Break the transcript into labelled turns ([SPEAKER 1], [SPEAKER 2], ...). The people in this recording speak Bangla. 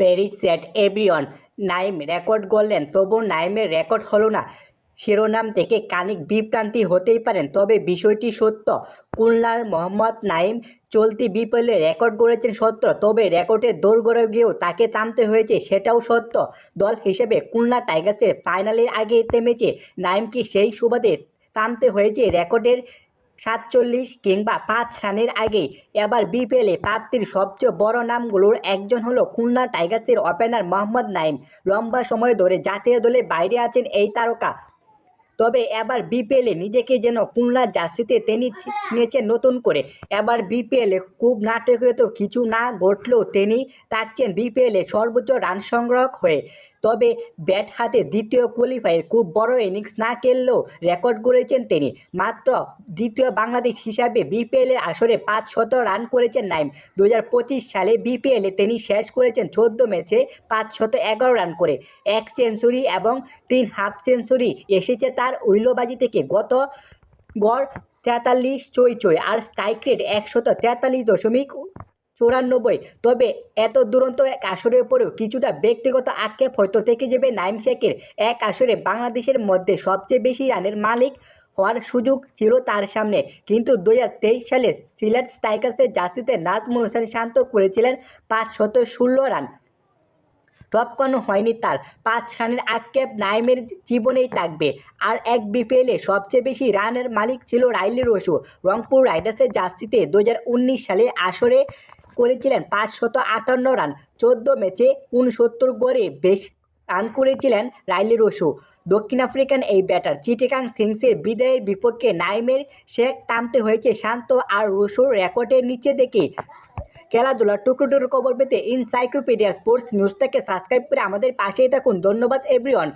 [SPEAKER 1] Very sad everyone Naim record করলেন, তবু নাইমের রেকর্ড হলো না। শিরোনাম থেকে কানিক বিভ্রান্তি হতেই পারেন, তবে বিষয়টি সত্য। কুলনার মোহাম্মদ নাইম চলতি বিপিএলে রেকর্ড গড়েছেন সত্য, তবে রেকর্ডের দৌড় গিয়েও তাকে থামতে হয়েছে, সেটাও সত্য। দল হিসেবে কুলনা টাইগার্সের ফাইনালের আগে থেমেছে। নাইমকে সেই সুবাদে থামতে হয়েছে রেকর্ডের সাতচল্লিশ কিংবা পাঁচ রানের আগে। এবার বিপিএলে প্রাপ্তির সবচেয়ে বড় নামগুলোর একজন হলো খুলনা টাইগার্সের ওপেনার মোহাম্মদ নাইম লম্বা সময় ধরে জাতীয় দলের বাইরে আছেন এই তারকা। তবে এবার বিপিএলে নিজেকে যেন খুলনার জার্সিতে তিনি নিয়েছেন নতুন করে। এবার বিপিএলে খুব নাটকীয় তো কিছু না ঘটলেও তিনি থাকছেন বিপিএলে সর্বোচ্চ রান সংগ্রাহক হয়ে। তবে ব্যাট হাতে দ্বিতীয় কোয়ালিফায়ার খুব বড় ইনিংস না খেললেও রেকর্ড করেছেন তিনি। মাত্র দ্বিতীয় বাংলাদেশ হিসাবে বিপিএলের আসরে পাঁচ শত রান করেছেন নাইম। দু হাজার পঁচিশ সালে বিপিএলে তিনি শেষ করেছেন চোদ্দ ম্যাচে পাঁচ শত এগারো রান করে। এক সেঞ্চুরি এবং তিন হাফ সেঞ্চুরি এসেছে তার উইলোবাজি থেকে। গত গড় তেতাল্লিশ চই চই আর স্ট্রাইক রেট একশত তেতাল্লিশ দশমিক চুরানব্বই। তবে এত দুরন্ত এক আসরের পরেও কিছুটা ব্যক্তিগত আক্ষেপ হয়তো থেকে যাবে নাইম শেখের। এক আসরে বাংলাদেশের মধ্যে সবচেয়ে বেশি রানের মালিক হওয়ার সুযোগ ছিল তার সামনে। কিন্তু দু সালে সিলেট স্ট্রাইকার্সের জার্সিতে নাজমুল হোসেন শান্ত করেছিলেন পাঁচ শত ষোলো রান। টপকানো হয়নি তার। পাঁচ রানের আক্ষেপ নাইমের জীবনেই থাকবে। আর এক বিপিএলে সবচেয়ে বেশি রানের মালিক ছিল রাইলি রসু। রংপুর রাইডার্সের জার্সিতে দু হাজার উনিশ সালে আসরে করেছিলেন পাঁচশত আটান্ন রান, চোদ্দ ম্যাচে উনসত্তর গড়ে বেশ রান করেছিলেন রাইলি রসু। দক্ষিণ আফ্রিকান এই ব্যাটার চিটিকাং সিংসের বিদায়ের বিপক্ষে নাইমের শেখ টানতে হয়েছে শান্ত আর রসুর রেকর্ডের নিচে দেখে। খেলাধুলার টুকরো টুকরো খবর পেতে ইনসাইক্লোপিডিয়া স্পোর্টস নিউজটাকে সাবস্ক্রাইব করে আমাদের পাশেই থাকুন। ধন্যবাদ এভরিওয়ান